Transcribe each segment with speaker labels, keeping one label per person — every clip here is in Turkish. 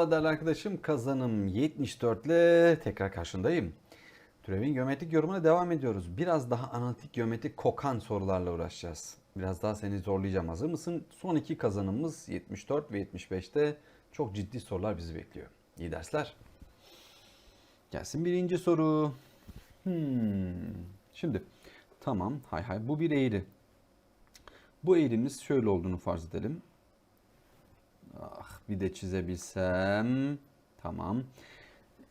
Speaker 1: Merhabalar değerli arkadaşım. Kazanım 74 ile tekrar karşındayım. Türevin geometrik yorumuna devam ediyoruz. Biraz daha analitik geometrik kokan sorularla uğraşacağız. Biraz daha seni zorlayacağım. Hazır mısın? Son iki kazanımız 74 ve 75'te çok ciddi sorular bizi bekliyor. İyi dersler. Gelsin birinci soru. Hmm. Şimdi tamam hay hay bu bir eğri. Bu eğrimiz şöyle olduğunu farz edelim. Ah bir de çizebilsem. Tamam.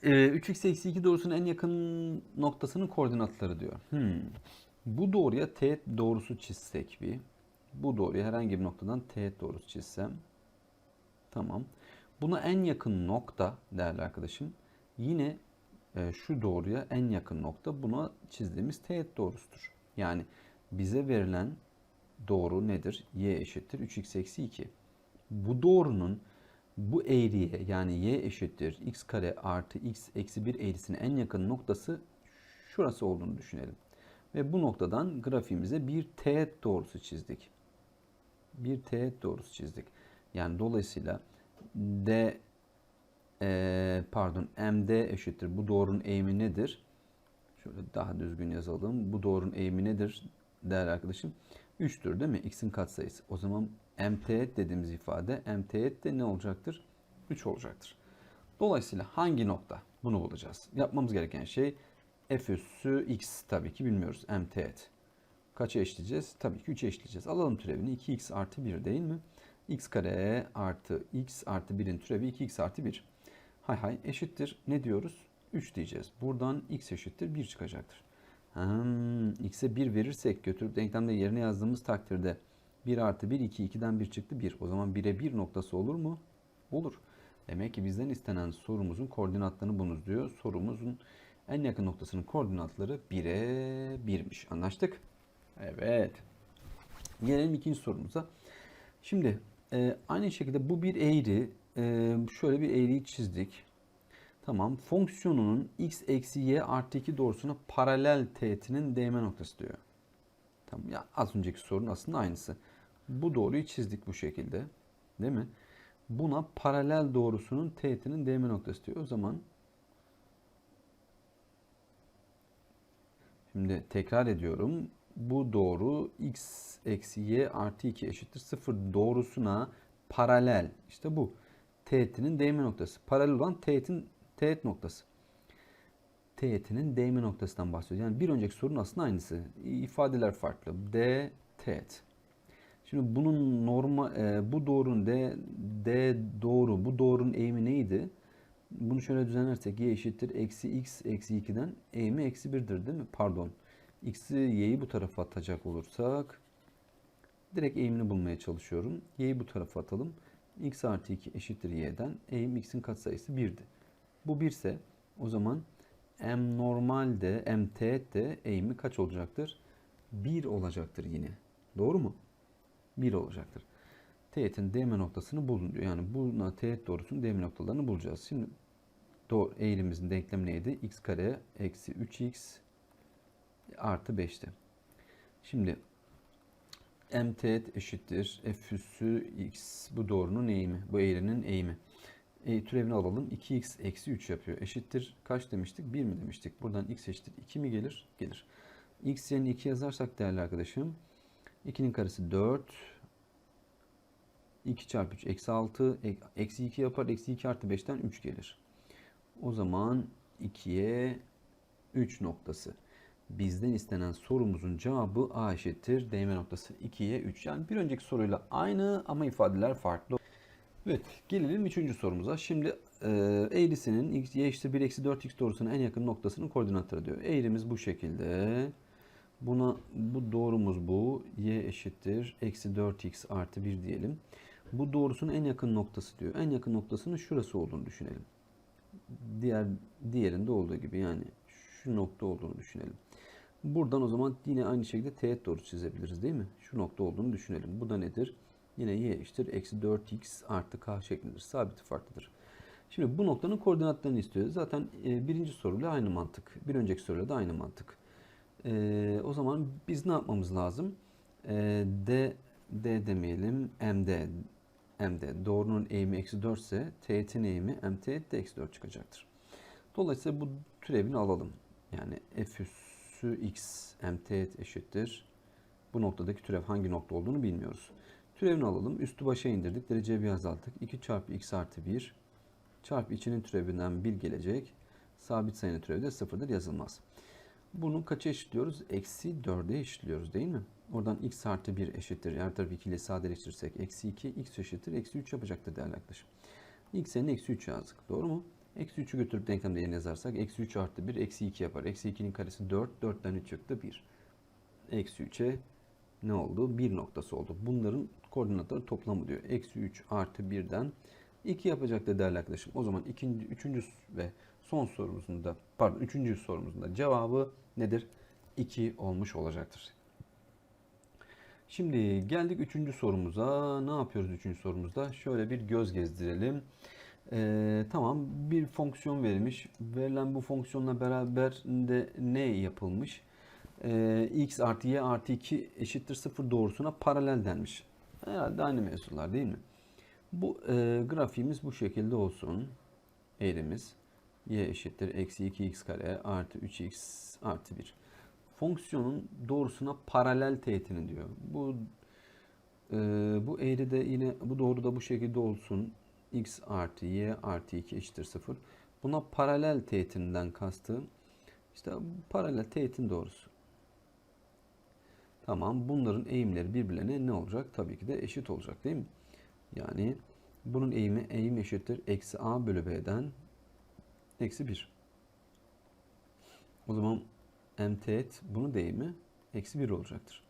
Speaker 1: Ee, 3x eksi 2 doğrusunun en yakın noktasının koordinatları diyor. Hmm. Bu doğruya teğet doğrusu çizsek bir. Bu doğruya herhangi bir noktadan teğet doğrusu çizsem. Tamam. Buna en yakın nokta değerli arkadaşım. Yine e, şu doğruya en yakın nokta buna çizdiğimiz teğet doğrusudur. Yani bize verilen doğru nedir? y eşittir 3x eksi 2 bu doğrunun bu eğriye yani y eşittir x kare artı x eksi 1 eğrisine en yakın noktası şurası olduğunu düşünelim. Ve bu noktadan grafiğimize bir teğet doğrusu çizdik. Bir teğet doğrusu çizdik. Yani dolayısıyla d e, pardon md eşittir. Bu doğrunun eğimi nedir? Şöyle daha düzgün yazalım. Bu doğrunun eğimi nedir değerli arkadaşım? 3'tür değil mi? x'in katsayısı. O zaman mteğet dediğimiz ifade mteğet de ne olacaktır? 3 olacaktır. Dolayısıyla hangi nokta? Bunu bulacağız. Yapmamız gereken şey f üssü x tabii ki bilmiyoruz. mteğet. Kaça eşleyeceğiz? Tabii ki 3'e eşleyeceğiz. Alalım türevini. 2x artı 1 değil mi? x kare artı x artı 1'in türevi 2x artı 1. Hay hay eşittir. Ne diyoruz? 3 diyeceğiz. Buradan x eşittir 1 çıkacaktır. X'e 1 verirsek götürüp denklemde yerine yazdığımız takdirde 1 artı 1 2 2'den 1 çıktı 1. O zaman 1'e 1 noktası olur mu? Olur. Demek ki bizden istenen sorumuzun koordinatlarını bulunuz diyor. Sorumuzun en yakın noktasının koordinatları 1'e 1'miş. Anlaştık? Evet. Gelelim ikinci sorumuza. Şimdi e, aynı şekilde bu bir eğri. E, şöyle bir eğriyi çizdik. Tamam. Fonksiyonunun x eksi y artı 2 doğrusuna paralel teğetinin değme noktası diyor. Tamam. Ya az önceki sorunun aslında aynısı. Bu doğruyu çizdik bu şekilde. Değil mi? Buna paralel doğrusunun teğetinin değme noktası diyor. O zaman şimdi tekrar ediyorum. Bu doğru x eksi y artı 2 eşittir 0 doğrusuna paralel. İşte bu. Teğetinin değme noktası. Paralel olan teğetin teğet noktası. Teğetinin değme noktasından bahsediyoruz. Yani bir önceki sorunun aslında aynısı. İfadeler farklı. D teğet. Şimdi bunun norma e, bu doğrunun D, D doğru bu doğrunun eğimi neydi? Bunu şöyle düzenlersek y eşittir eksi x eksi 2'den eğimi eksi 1'dir değil mi? Pardon. X'i y'yi bu tarafa atacak olursak direkt eğimini bulmaya çalışıyorum. Y'yi bu tarafa atalım. x artı 2 eşittir y'den. Eğim x'in katsayısı 1'di. Bu 1 ise o zaman m normalde m teğet de eğimi kaç olacaktır? 1 olacaktır yine. Doğru mu? 1 olacaktır. Teğetin değme noktasını bulun diyor. Yani buna teğet doğrusunun değme noktalarını bulacağız. Şimdi doğru, eğrimimizin denklemi neydi? x kare eksi 3x artı 5'ti. Şimdi m teğet eşittir f üssü x bu doğrunun eğimi. Bu eğrinin eğimi. E, türevini alalım. 2x eksi 3 yapıyor. Eşittir kaç demiştik? 1 mi demiştik? Buradan x eşittir 2 mi gelir? Gelir. x yerine 2 yazarsak değerli arkadaşım 2'nin karesi 4. 2 çarpı 3 eksi 6. Eksi 2 yapar. Eksi 2 artı 5'ten 3 gelir. O zaman 2'ye 3 noktası. Bizden istenen sorumuzun cevabı A eşittir. Değme noktası 2'ye 3. Yani bir önceki soruyla aynı ama ifadeler farklı. Evet gelelim üçüncü sorumuza. Şimdi e, eğrisinin x, y eşittir 1 eksi 4x doğrusunun en yakın noktasının koordinatları diyor. Eğrimiz bu şekilde. Buna bu doğrumuz bu. y eşittir eksi 4x artı 1 diyelim. Bu doğrusunun en yakın noktası diyor. En yakın noktasının şurası olduğunu düşünelim. Diğer diğerinde olduğu gibi yani şu nokta olduğunu düşünelim. Buradan o zaman yine aynı şekilde teğet doğrusu çizebiliriz değil mi? Şu nokta olduğunu düşünelim. Bu da nedir? Yine y eşittir eksi 4x artı k şeklindedir. Sabiti farklıdır. Şimdi bu noktanın koordinatlarını istiyor. Zaten e, birinci soruyla aynı mantık. Bir önceki soruyla da aynı mantık. E, o zaman biz ne yapmamız lazım? E, d, d demeyelim, md.
Speaker 2: md. Doğrunun eğimi eksi 4 ise teğetin eğimi m teğet de eksi 4 çıkacaktır. Dolayısıyla bu türevini alalım. Yani f üssü x m teğet eşittir. Bu noktadaki türev hangi nokta olduğunu bilmiyoruz. Türevini alalım. Üstü başa indirdik. Dereceyi bir azalttık. 2 çarpı x artı 1 çarpı içinin türevinden 1 gelecek. Sabit sayının türevi de sıfırdır yazılmaz. Bunu kaça eşitliyoruz? Eksi 4'e eşitliyoruz değil mi? Oradan x artı 1 eşittir. Her tarafı 2 ile sadeleştirirsek eksi 2 x eşittir. Eksi 3 yapacaktır değerli arkadaşım. x'in eksi 3 yazdık. Doğru mu? Eksi 3'ü götürüp denklemde yerine yazarsak eksi 3 artı 1 eksi 2 yapar. Eksi 2'nin karesi 4. 4'ten 3 çıktı 1. Eksi 3'e ne oldu? 1 noktası oldu. Bunların koordinatları toplamı diyor. Eksi 3 artı 1'den 2 yapacaktır değerli arkadaşım. O zaman ikinci, üçüncü ve son sorumuzun da pardon üçüncü sorumuzun da cevabı nedir? 2 olmuş olacaktır. Şimdi geldik üçüncü sorumuza. Ne yapıyoruz üçüncü sorumuzda? Şöyle bir göz gezdirelim. Ee, tamam bir fonksiyon verilmiş. Verilen bu fonksiyonla beraber de ne yapılmış? Ee, x artı y artı 2 eşittir 0 doğrusuna paralel denmiş. Herhalde aynı mevzular değil mi? Bu e, grafiğimiz bu şekilde olsun. Eğrimiz y eşittir eksi 2x kare artı 3x artı 1. Fonksiyonun doğrusuna paralel teğetini diyor. Bu e, bu eğri de yine bu doğru da bu şekilde olsun. x artı y artı 2 eşittir 0. Buna paralel teğetinden kastı işte paralel teğetin doğrusu. Tamam bunların eğimleri birbirlerine ne olacak? Tabii ki de eşit olacak değil mi? Yani bunun eğimi eğim eşittir eksi a bölü b'den eksi 1. O zaman m teğet bunun değimi eksi 1 olacaktır.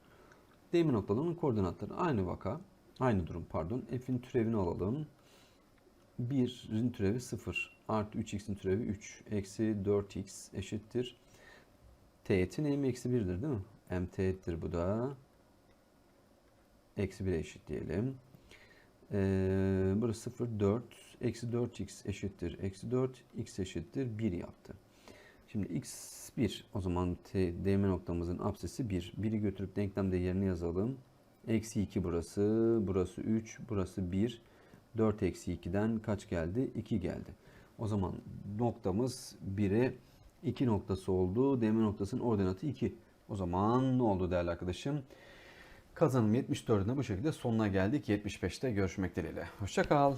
Speaker 2: Değimi noktalarının koordinatları aynı vaka. Aynı durum pardon. F'in türevini alalım. 1'in türevi 0 artı 3x'in türevi 3 eksi 4x eşittir. Teğetin eğimi eksi 1'dir değil mi? M teğettir bu da. Eksi 1'e eşit diyelim. Ee, burası 0, 4. Eksi 4x eşittir. Eksi 4, x eşittir. 1 yaptı. Şimdi x 1. O zaman t, değme noktamızın apsisi 1. 1'i götürüp denklemde yerine yazalım. Eksi 2 burası. Burası 3. Burası 1. 4 eksi 2'den kaç geldi? 2 geldi. O zaman noktamız 1'e 2 noktası oldu. Değme noktasının ordinatı 2. O zaman ne oldu değerli arkadaşım? Kazanım 74'üne bu şekilde sonuna geldik. 75'te görüşmek dileğiyle. Hoşça kal.